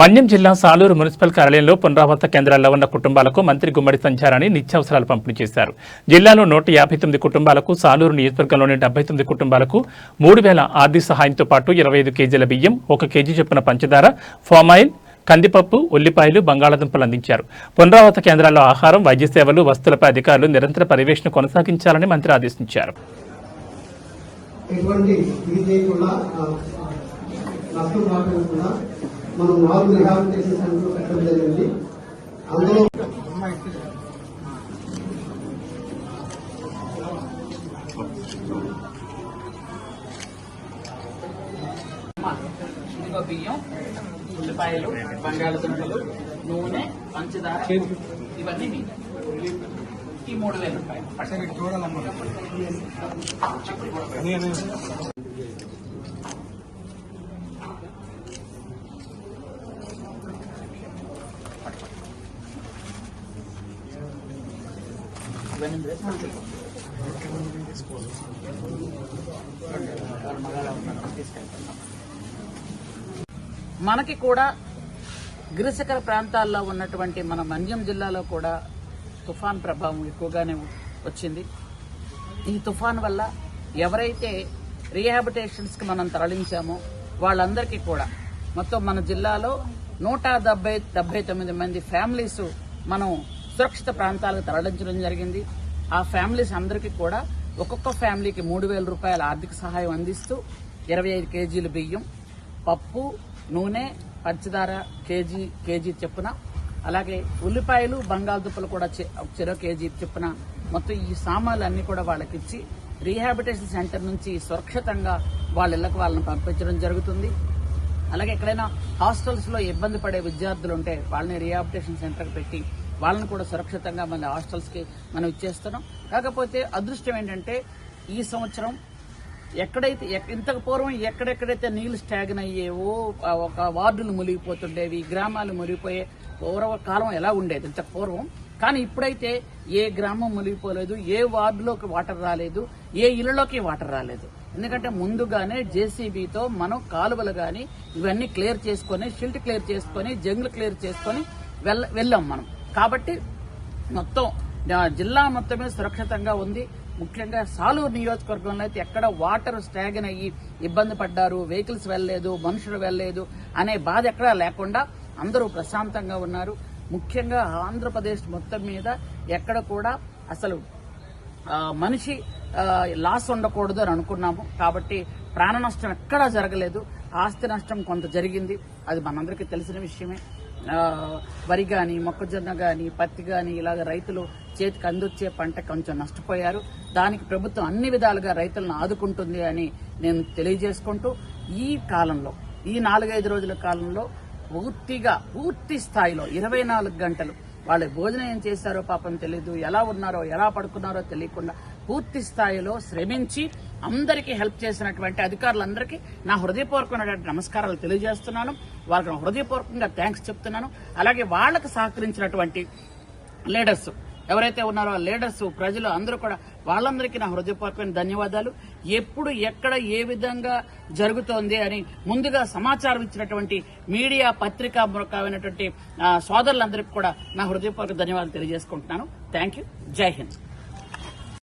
మన్యం జిల్లా సాలూరు మున్సిపల్ కార్యాలయంలో పునరావాస కేంద్రాల్లో ఉన్న కుటుంబాలకు మంత్రి గుమ్మడి సంచారాన్ని నిత్యావసరాలు పంపిణీ చేశారు. జిల్లాలో నూట యాభై తొమ్మిది కుటుంబాలకు సాలూరు నియోజకవర్గంలోని డెబ్బై తొమ్మిది కుటుంబాలకు మూడు వేల ఆర్థిక సహాయంతో పాటు ఇరవై ఐదు కేజీల బియ్యం ఒక కేజీ చొప్పున పంచదార ఫామాయిల్ కందిపప్పు ఉల్లిపాయలు బంగాళాదుంపలు అందించారు. పునరావాస కేంద్రాల్లో ఆహారం వైద్య సేవలు వస్తువులపై అధికారులు నిరంతర పర్యవేక్షణ కొనసాగించాలని మంత్రి ఆదేశించారు. ఎటువంటి ఇది చేయకుండా నష్టం రాకుండా మనం నాలుగు రిహాబిలిటేషన్ సెంటర్ పెట్టడం జరిగింది. అందులో ఇదిగో బియ్యం ఉల్లిపాయలు బంగాళదుంపలు నూనె పంచదార ఇవన్నీ మీ ఈ మూడు వేల రూపాయలు. ఇవన్నీ మనకి కూడా గిరిశిఖర ప్రాంతాల్లో ఉన్నటువంటి మన మన్యం జిల్లాలో కూడా తుఫాన్ ప్రభావం ఎక్కువగానే వచ్చింది. ఈ తుఫాన్ వల్ల ఎవరైతే రీహాబిటేషన్స్కి మనం తరలించామో వాళ్ళందరికీ కూడా మొత్తం మన జిల్లాలో నూట డెబ్బై డెబ్బై తొమ్మిది మంది ఫ్యామిలీస్ మనం సురక్షిత ప్రాంతాలకు తరలించడం జరిగింది. ఆ ఫ్యామిలీస్ అందరికీ కూడా ఒక్కొక్క ఫ్యామిలీకి మూడు వేల రూపాయల ఆర్థిక సహాయం అందిస్తూ ఇరవై ఐదు కేజీలు బియ్యం పప్పు నూనె పంచదార కేజీ కేజీ చెప్పున అలాగే ఉల్లిపాయలు బంగాళదుంపలు కూడా చె- చెరో కేజీ చెప్పున మొత్తం ఈ సామాన్లు అన్ని కూడా వాళ్ళకి ఇచ్చి రీహాబిటేషన్ సెంటర్ నుంచి సురక్షితంగా వాళ్ళ ఇళ్ళకు వాళ్ళని పంపించడం జరుగుతుంది. అలాగే ఎక్కడైనా హాస్టల్స్లో ఇబ్బంది పడే విద్యార్థులు ఉంటే వాళ్ళని రీహాబిటేషన్ సెంటర్ పెట్టి వాళ్ళని కూడా సురక్షితంగా మన హాస్టల్స్కి మనం ఇచ్చేస్తున్నాం. కాకపోతే అదృష్టం ఏంటంటే ఈ సంవత్సరం ఎక్కడైతే ఇంతకు పూర్వం ఎక్కడెక్కడైతే నీళ్ళు స్టాగ్న్ అయ్యేవో ఒక వార్డులు మునిగిపోతుండేవి గ్రామాలు మునిగిపోయే పూర్వ కాలం ఎలా ఉండేది ఇంతకు పూర్వం? కానీ ఇప్పుడైతే ఏ గ్రామం మునిగిపోలేదు ఏ వార్డులోకి వాటర్ రాలేదు ఏ ఇళ్ళలోకి వాటర్ రాలేదు. ఎందుకంటే ముందుగానే జేసీబీతో మనం కాలువలు కానీ ఇవన్నీ క్లియర్ చేసుకొని షిల్ట్ క్లియర్ చేసుకొని జంగులు క్లియర్ చేసుకొని వెళ్ళ వెళ్ళాం మనం. కాబట్టి మొత్తం జిల్లా మొత్తమే సురక్షితంగా ఉంది. ముఖ్యంగా సాలూరు నియోజకవర్గంలో అయితే ఎక్కడ వాటర్ స్టాగన్ అయ్యి ఇబ్బంది పడ్డారు వెహికల్స్ వెళ్ళలేదు మనుషులు వెళ్ళలేదు అనే బాధ ఎక్కడా లేకుండా అందరూ ప్రశాంతంగా ఉన్నారు. ముఖ్యంగా ఆంధ్రప్రదేశ్ మొత్తం మీద ఎక్కడ కూడా అసలు మనిషి లాస్ ఉండకూడదు అని అనుకున్నాము. కాబట్టి ప్రాణ నష్టం ఎక్కడా జరగలేదు. ఆస్తి నష్టం కొంత జరిగింది. అది మనందరికీ తెలిసిన విషయమే. వరి కానీ మొక్కజొన్న కానీ పత్తి కానీ ఇలాగ రైతులు చేతికి అందొచ్చే పంట కొంచెం నష్టపోయారు. దానికి ప్రభుత్వం అన్ని విధాలుగా రైతులను ఆదుకుంటుంది అని నేను తెలియజేసుకుంటూ ఈ కాలంలో ఈ నాలుగైదు రోజుల కాలంలో పూర్తిగా పూర్తి స్థాయిలో ఇరవై నాలుగు గంటలు వాళ్ళు భోజనం ఏం చేశారో పాపం తెలియదు ఎలా ఉన్నారో ఎలా పడుకున్నారో తెలియకుండా పూర్తి స్థాయిలో శ్రమించి అందరికీ హెల్ప్ చేసినటువంటి అధికారులందరికీ నా హృదయపూర్వకమైనటువంటి నమస్కారాలు తెలియజేస్తున్నాను. వాళ్ళకి హృదయపూర్వకంగా థ్యాంక్స్ చెప్తున్నాను. అలాగే వాళ్ళకు సహకరించినటువంటి లీడర్స్ ఎవరైతే ఉన్నారో ఆ లీడర్స్ ప్రజలు అందరూ కూడా వాళ్ళందరికీ నా హృదయపూర్వకమైన ధన్యవాదాలు. ఎప్పుడు ఎక్కడ ఏ విధంగా జరుగుతోంది అని ముందుగా సమాచారం ఇచ్చినటువంటి మీడియా పత్రికా మూలకమైనటువంటి సోదరులందరికీ కూడా నా హృదయపూర్వక ధన్యవాదాలు తెలియజేసుకుంటున్నాను. థ్యాంక్ యూ జై హింద్.